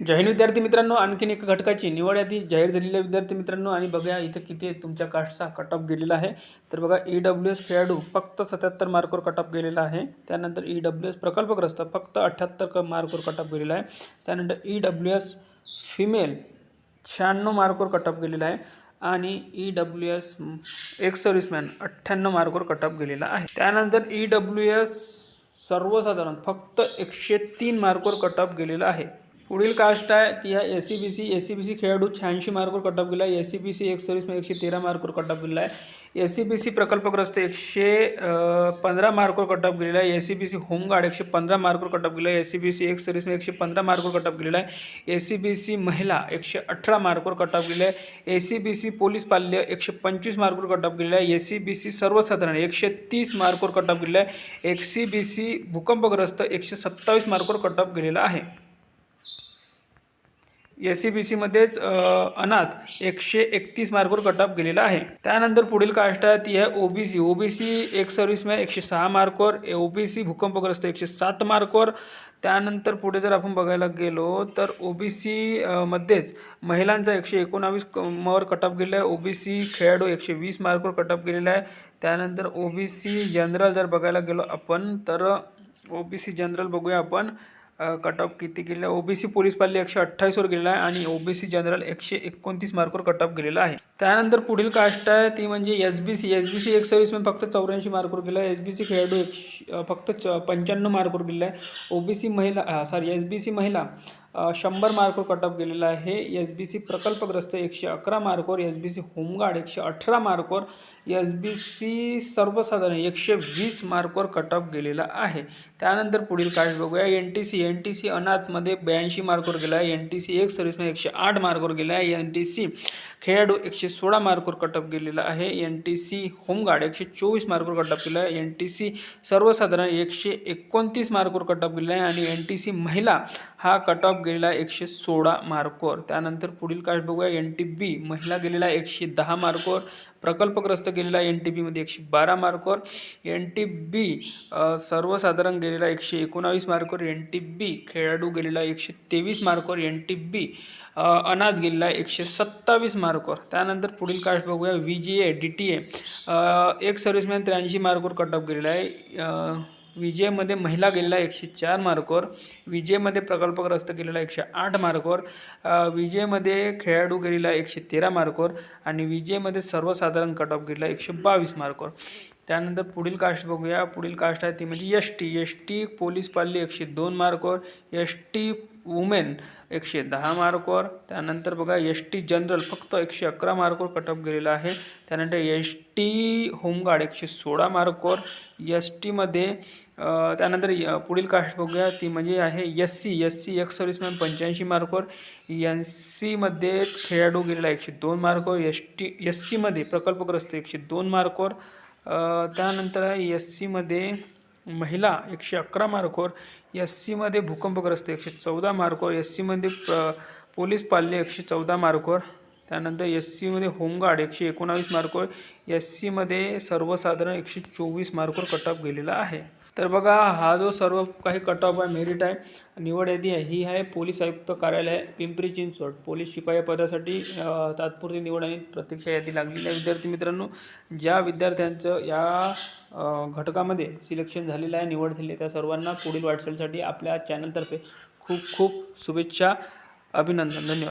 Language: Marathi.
जय विद्यार्थी मित्रांनो आणखीन एका घटकाची निवड यादी. जाहीर झालेल्या विद्यार्थी मित्रांनो आणि बघा इथं किती तुमच्या कास्टचा कट ऑफ गेलेला आहे. तर बघा ई डब्ल्यू एस खेळाडू फक्त सत्याहत्तर मार्कवर कट ऑफ गेलेला आहे. त्यानंतर ई डब्ल्यू एस प्रकल्पग्रस्त फक्त अठ्ठ्याहत्तर क मार्कवर कट ऑफ गेलेला आहे. त्यानंतर ई डब्ल्यू एस फिमेल शहाण्णव मार्कवर कट ऑफ गेलेला आहे. आणि E W S ex serviceman अठ्ठ्याण्णव मार्कवर कट ऑफ गेलेला आहे. त्यानंतर ई डब्ल्यू एस सर्वसाधारण फक्त एकशे तीन मार्कवर कट ऑफ गेलेला आहे. पुढील कास्ट आहे ती आहे S C B C S C B C खेळाडू शहाऐंशी मार्कवर कटअप गेला आहे एस सी बी सी एक सर्व्हिसमॅन एकशे तेरा मार्कवर कटअप गेला गेलेला आहे एस सी बी सी प्रकल्पग्रस्त एकशे पंधरा मार्कवर कटअप गेलेला आहे S C B C home guard एकशे पंधरा मार्कवर कटअप गेला आहे एस सी बी सी एक सर्व्हिसमॅन एकशे पंधरा मार्कवर कटअप ऑफ गेलेला आहे एस सी बी सी महिला एकशे अठरा मार्कवर कटअप ऑफ गेलेला आहे A C B C police पाल्य एकशे पंचवीस मार्कवर कटअप ऑफ गेलेला आहे एस सी बी सी सर्वसाधारण एकशे तीस मार्कवर कटअप ऑफ गेलेला आहे एक सी बी सी भूकंपग्रस्त एकशे सत्तावीस मार्कवर कटअप गेलेला आहे एस सी बी सीमध्येच अनाथ एकशे एकतीस मार्कवर कट ऑफ गेलेला आहे. त्यानंतर पुढील कास्ट आहे ती आहे O B C O B C एक सर्व्हिसमॅन एकशे सहा मार्कवर ओ बी सी भूकंपग्रस्त एकशे सात मार्कवर. त्यानंतर पुढे जर आपण बघायला गेलो तर ओ बी सी मध्येच महिलांचा एकशे एकोणावीस वर कट ऑफ गेलेला आहे. ओ बी सी खेळाडू एकशे वीस मार्कवर कट ऑफ गेलेला आहे. त्यानंतर ओ बी सी जनरल जर बघायला गेलो आपण तर ओ बी सी जनरल बघूया आपण. कट ऑफ किती गेलेला आहे? ओबीसी पोलीस पाल्य एकशे अठ्ठावीसवर गेलेला आहे आणि ओबीसी जनरल एकशे एकोणतीस मार्कवर कट ऑफ गेलेला आहे. त्यानंतर पुढील कास्ट आहे ती म्हणजे S B C S B C एक सर्व्हिसमॅन फक्त चौऱ्याऐंशी मार्कवर गेला आहे एस बी सी खेळाडू एकशे फक्त च पंच्याण्णव मार्कवर गेलेला आहे. ओबीसी महिला सॉरी एस बी सी महिला शंभर मार्कवर कट ऑफ गेलेला आहे. एस बी सी प्रकल्पग्रस्त एकशे अकरा मार्कवर S B C home guard एकशे अठरा मार्कवर एस बी सी सर्वसाधारण एकशे वीस मार्कवर कट ऑफ गेलेला आहे. त्यानंतर पुढील कास्ट बघूया. N T C N T C अनाथमध्ये ब्याऐंशी मार्कवर गेला आहे. एन टी सी एक सर्व्हिसमध्ये एकशे आठ मार्कवर गेला आहे. एन टी सी खेळाडू एकशे सोळा मार्कवर कट ऑफ गेलेला आहे. एन टी सी होमगार्ड एकशे चोवीस मार्कवर कट ऑफ गेला आहे. एन टी सी सर्वसाधारण एकशे एकोणतीस मार्कवर कट ऑफ गेला आहे. आणि एन टी सी महिला हा कट ऑफ गेलेला एकशे सोळा मार्कवर. त्यानंतर पुढील कास्ट बघूया. एन टी बी महिला गेलेला एकशे दहा मार्कवर. प्रकल्पग्रस्त गेलेला एन टी बीमध्ये एकशे बारा मार्कवर. एन टी बी सर्वसाधारण गेलेला एकशे एकोणावीस मार्कवर. एन टी बी खेळाडू गेलेला एकशे तेवीस मार्कवर. एन टी बी अनाथ गेलेला एकशे सत्तावीस मार्कवर. त्यानंतर पुढील कास्ट बघूया. V J A D T A एक सर्व्हिसमॅन त्र्याऐंशी मार्कवर कट ऑफ गेलेला आहे. विजयमध्ये महिला गेलेला एकशे चार मार्कवर विजयमध्ये प्रकल्पग्रस्त गेलेला एकशे आठ मार्कवर विजयमध्ये खेळाडू गेलेला एकशे तेरा मार्कवर आणि विजयमध्ये सर्वसाधारण कट ऑफ गेलेला एकशे बावीस मार्कवर. त्यानंतर पुढील कास्ट बघूया. पुढील कास्ट आहे ती म्हणजे S T S T police पाल्ली एकशे दोन मार्कवर एस टी वुमेन एकशे दहा मार्कवर. त्यानंतर बघा एस टी जनरल फक्त एकशे अकरा मार्कवर कटअप गेलेला आहे. त्यानंतर एस टी होमगार्ड एकशे सोळा मार्कवर. एस टीमध्ये त्यानंतर पुढील कास्ट बघूया. ती म्हणजे आहे एस सी एस सी एक सर्व्हिसमॅन पंच्याऐंशी मार्कवर. एन सीमध्येच खेळाडू गेलेला एकशे दोन मार्कवर. एस टी एस सीमध्ये प्रकल्पग्रस्त एकशे दोन मार्कवर. त्यानंतर आहे एस सीमध्ये महिला एकशे अकरा मार्कवर एस सीमध्ये भूकंपग्रस्त एकशे चौदा मार्कवर एस सीमध्ये पोलीस पाल्य एकशे चौदा मार्कवर त्यानंतर एस सीमध्ये होमगार्ड एकशे एकोणावीस मार्कवर एस सीमध्ये सर्वसाधारण एकशे चोवीस मार्कवर कट ऑफ गेलेला आहे. तर बघा हा जो सर्व काही कट ऑफ आहे मेरिट आहे निवड यादी आहे ही आहे पोलीस आयुक्त कार्यालय पिंपरी चिंचवड. पोलीस शिपाई पदासाठी तात्पुरती निवड आणि प्रत्यक्ष यादी लागलेली आहे. विद्यार्थी मित्रांनो ज्या विद्यार्थ्यांचं या घटकामध्ये सिलेक्शन झालेलं आहे निवड झाली आहे त्या सर्वांना पुढील वाटचालीसाठी आपल्या चॅनलतर्फे खूप खूप शुभेच्छा अभिनंदन धन्यवाद.